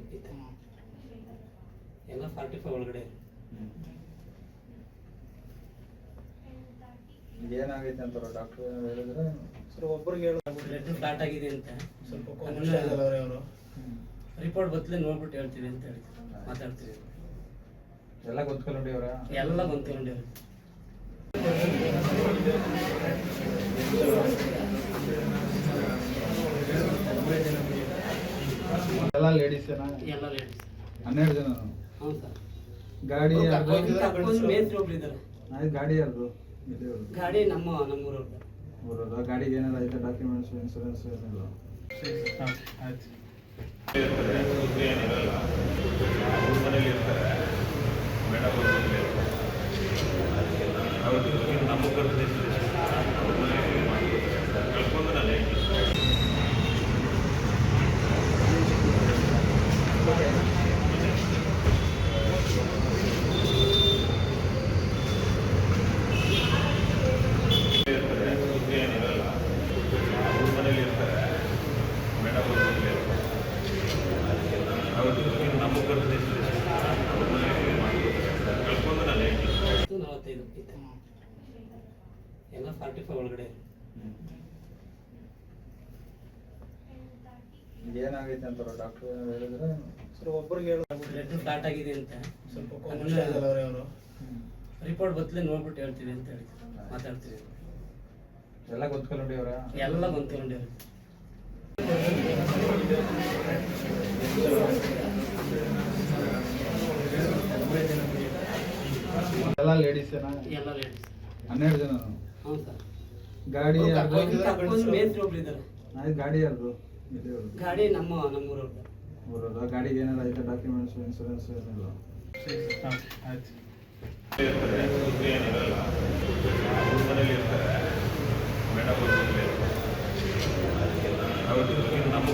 ಇತ್ತು ಎಲ್ಲ forty five ಒಳಗಡೆ. ಏನಾಗೈತೆ ಅಂತ ಡಾಕ್ಟರ್ ಹೇಳಿದ್ರೆ? ಸರ್ ಒಬ್ಬರಿಗೆ ಹೇಳಿದ್ರು ಸ್ಟಾರ್ಟ್ ಆಗಿದೆ ಅಂತ. ಸ್ವಲ್ಪ ಅವರು ರಿಪೋರ್ಟ್ ಬತ್ತಲೇ ನೋಡ್ಬಿಟ್ಟು ಹೇಳ್ತೀವಿ ಅಂತ ಹೇಳಿ ಮಾತಾಡ್ತೀವಿ. ಎಲ್ಲ ಗೊತ್ಕೊಳ್ಳೋಡಿಯವರ ಎಲ್ಲ ಬಂದ್ಕೊಂಡಿವ್ರಿ ಎಲ್ಲ ಲೇಡೀಸ್ ಏನ? ಎಲ್ಲ ಲೇಡೀಸ್ ಹನ್ನೆರಡು ಜನ. ಹ್ಞೂ ಸರ್. ಗಾಡಿ ಅವ್ರು ಮೇಸ್ತ್ರಿ ಒಬ್ರು ಇದ್ದಾರೆ. ಆಯ್ತು ಗಾಡಿ ಯಾರ್ದು? ಗಾಡಿ ನಮ್ಮ ನಮ್ಮ ಊರವ್ರ? ಗಾಡಿಗೆ ಏನಾರ ಐತೆ ಡಾಕ್ಯುಮೆಂಟ್ಸ್ ಇನ್ಸೂರೆನ್ಸ್ ಏನಿಲ್ಲ? ಆಯ್ತು. ಹತ್ತು ಇತ್ತು ಎಲ್ಲ ಫಾರ್ಟಿ ಫೈವ್ ಒಳಗಡೆ ಏನಾಗೈತೆ ಅಂತಾರ ಡಾಕ್ಟರ್ ಹೇಳಿದ್ರೆ ಸರ್ ಒಬ್ಬರಿಗೆ ಹೇಳು ಬ್ಲಡ್ ಫ್ಲಾಟ್ ಆಗಿದೆ ಅಂತ. ಸ್ವಲ್ಪ ಅವರು ರಿಪೋರ್ಟ್ ಬತ್ತಲೆ ನೋಡ್ಬಿಟ್ಟು ಹೇಳ್ತೀವಿ ಅಂತ ಹೇಳಿ ಮಾತಾಡ್ತೀವಿ ಎಲ್ಲ ಗೊತ್ಕೊಳ್ಳೋಡಿಯವರ ಎಲ್ಲ ಬಂದ್ಕೊಂಡಿವ್ರಿ ಎಲ್ಲ ಲೇಡೀಸ್ ಏನಾ? ಎಲ್ಲ ಲೇಡೀಸ್ ಹನ್ನೆರಡು ಜನ ಹ್ಞೂ ಸರ್. ಗಾಡಿ ಮೇಸ್ತ್ರಿ ಒಬ್ರು ಇದ್ದಾರೆ ಆಯ್ತು ಗಾಡಿ ಯಾರ್ದು? ಗಾಡಿ ನಮ್ಮ ನಮ್ಮೂರವ್ರದ್ದು ಊರವ್ರದ್ದು? ಆ ಗಾಡಿಗೆ ಏನಾರ ಐತೆ ಡಾಕ್ಯುಮೆಂಟ್ಸ್ ಇನ್ಸೂರೆನ್ಸ್ ಏನಿಲ್ಲ? ಆಯ್ತು ಮೇಡಮ್ ನಮ್ಮ